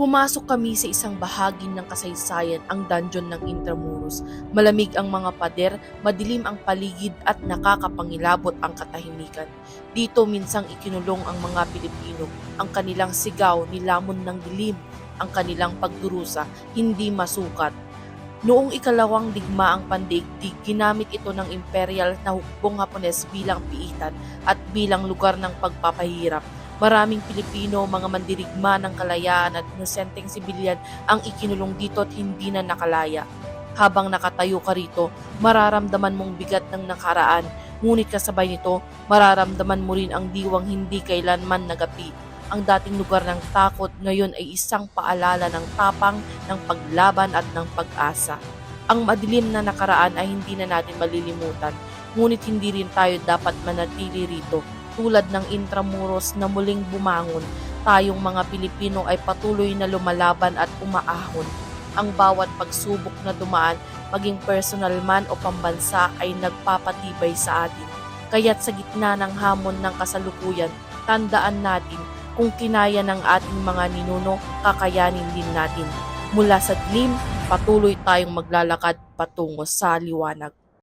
Pumasok kami sa isang bahagi ng kasaysayan, ang dungeon ng Intramuros. Malamig ang mga pader, madilim ang paligid at nakakapangilabot ang katahimikan. Dito minsang ikinulong ang mga Pilipino, ang kanilang sigaw, nilamon ng dilim, ang kanilang pagdurusa, hindi masukat. Noong ikalawang digmaang pandaigdig, ginamit ito ng imperial na hukbong Hapones bilang piitan at bilang lugar ng pagpapahirap. Maraming Pilipino, mga mandirigma ng kalayaan at inosenteng sibilyan ang ikinulong dito at hindi na nakalaya. Habang nakatayo ka rito, mararamdaman mong bigat ng nakaraan, ngunit kasabay nito, mararamdaman mo rin ang diwang hindi kailanman nagapi. Ang dating lugar ng takot ngayon ay isang paalala ng tapang, ng paglaban at ng pag-asa. Ang madilim na nakaraan ay hindi na natin malilimutan, ngunit hindi rin tayo dapat manatili rito tulad ng Intramuros na muling bumangon, tayong mga Pilipino ay patuloy na lumalaban at umaahon. Ang bawat pagsubok na dumaan, maging personal man o pambansa ay nagpapatibay sa atin. Kaya't sa gitna ng hamon ng kasalukuyan, tandaan natin kung kinaya ng ating mga ninuno, kakayanin din natin. Mula sa dilim, patuloy tayong maglalakad patungo sa liwanag.